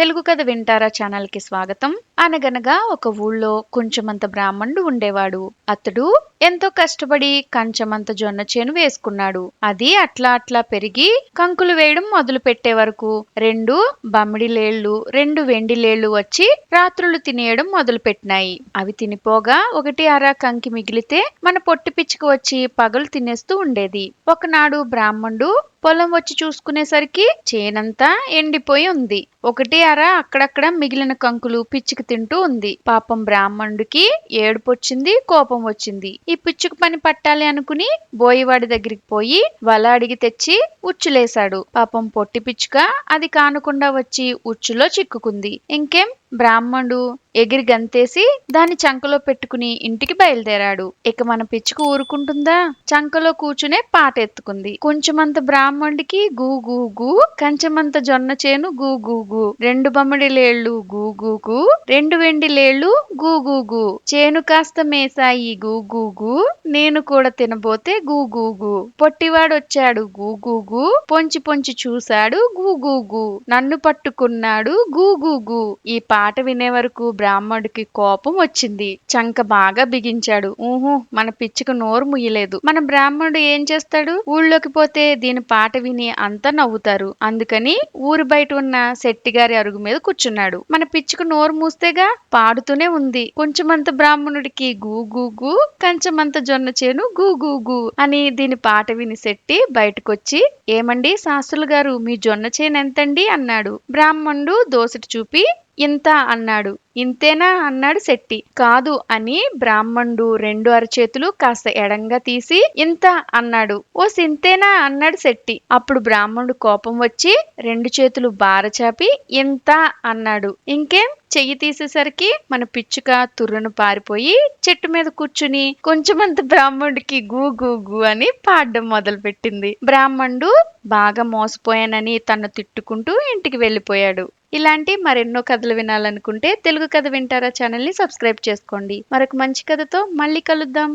తెలుగు కథ వింటారా ఛానల్కి స్వాగతం. అనగనగా ఒక ఊళ్ళో కొంచెమంత బ్రాహ్మణుడు ఉండేవాడు. అతడు ఎంతో కష్టపడి కంచమంత జొన్న చేను వేసుకున్నాడు. అది అట్లా అట్లా పెరిగి కంకులు వేయడం మొదలు పెట్టే వరకు రెండు బమ్మిడిలేళ్ళు రెండు వెండిలేళ్ళు వచ్చి రాత్రులు తినేయడం మొదలు పెట్టినాయి. అవి తినిపోగా ఒకటి అర కంకి మిగిలితే మన పొట్టి పిచ్చుకు వచ్చి పగలు తినేస్తూ ఉండేది. ఒకనాడు బ్రాహ్మణుడు పొలం వచ్చి చూసుకునేసరికి చేనంతా ఎండిపోయి ఉంది. ఒకటి అర అక్కడక్కడ మిగిలిన కంకులు పిచ్చుకు తింటూ ఉంది. పాపం బ్రాహ్మణుడికి ఏడుపొచ్చింది కోపం వచ్చింది. ఈ పిచ్చుకు పని పట్టాలి అనుకుని బోయివాడి దగ్గరికి పోయి వల అడిగి తెచ్చి ఉచ్చులేశాడు. పాపం పొట్టి పిచ్చుక అది కానకుండా వచ్చి ఉచ్చులో చిక్కుకుంది. ఇంకేం? బ్రాహ్మణుడు ఎగిరి గంతేసి దాన్ని చంకలో పెట్టుకుని ఇంటికి బయలుదేరాడు. ఇక మన పిచ్చుకు ఊరుకుంటుందా? చంకలో కూర్చునే పాట ఎత్తుకుంది కొంచెమంత బ్రాహ్మణుడికి గూ గూ గూ కంచెమంత జొన్న చేను గూ గూ గూ రెండు బమ్మడి లేళ్ళు గూ గూ గూ రెండు వెండి లేళ్ళు గూ గూ గూ చేను కాస్త మేసాయి గూ గూ గూ నేను కూడా తినబోతే గూ గూ గూ. పొట్టివాడు వచ్చాడు గూ గూ గూ పొంచి పొంచి చూశాడు గూ గూ గూ. నన్ను పట్టుకున్నాడు గూ గూ గూ. ఈ పాట వినే వరకు బ్రాహ్మడికి కోపం వచ్చింది. చంక బాగా బిగించాడు. ఊహు మన పిచ్చుకు నోరు ముయ్యలేదు. మన బ్రాహ్మణుడు ఏం చేస్తాడు? ఊళ్ళోకి పోతే దీని పాట విని అంతా నవ్వుతారు. అందుకని ఊరి బయట ఉన్న శెట్టిగారి అరుగు మీద కూర్చున్నాడు. మన పిచ్చుకు నోరు మూస్తేగా పాడుతూనే ఉంది. కొంచెమంత బ్రాహ్మణుడికి గూ గూ గూ కంచమంత జొన్న చేను గూ గూ గూ అని దీని పాట విని శెట్టి బయటకొచ్చి ఏమండి శాస్త్రులు గారు మీ జొన్న చేను ఎంతండి? అన్నాడు. బ్రాహ్మణుడు దోసటి చూపి ఇంత అన్నాడు. ఇంతేనా అన్నాడు శెట్టి. కాదు అని బ్రాహ్మణుడు రెండు అరచేతులు కాస్త ఎడంగా తీసి ఇంత అన్నాడు. ఓ సింతేనా అన్నాడు శెట్టి. అప్పుడు బ్రాహ్మణుడు కోపం వచ్చి రెండు చేతులు బారచాపి ఇంత అన్నాడు. ఇంకేం? చెయ్యి తీసేసరికి మన పిచ్చుక తుర్రును పారిపోయి చెట్టు మీద కూర్చుని కొంచెమంత బ్రాహ్మణుడికి గూ గూ గూ అని పాడడం మొదలుపెట్టింది. బ్రాహ్మణుడు బాగా మోసపోయానని తను తిట్టుకుంటూ ఇంటికి వెళ్ళిపోయాడు. ఇలాంటి మరెన్నో కథలు వినాలనుకుంటే తెలుగు తెలుగు కథ వింటారా ఛానల్ని సబ్స్క్రైబ్ చేసుకోండి. మరొక మంచి కథతో మళ్ళీ కలుద్దాం.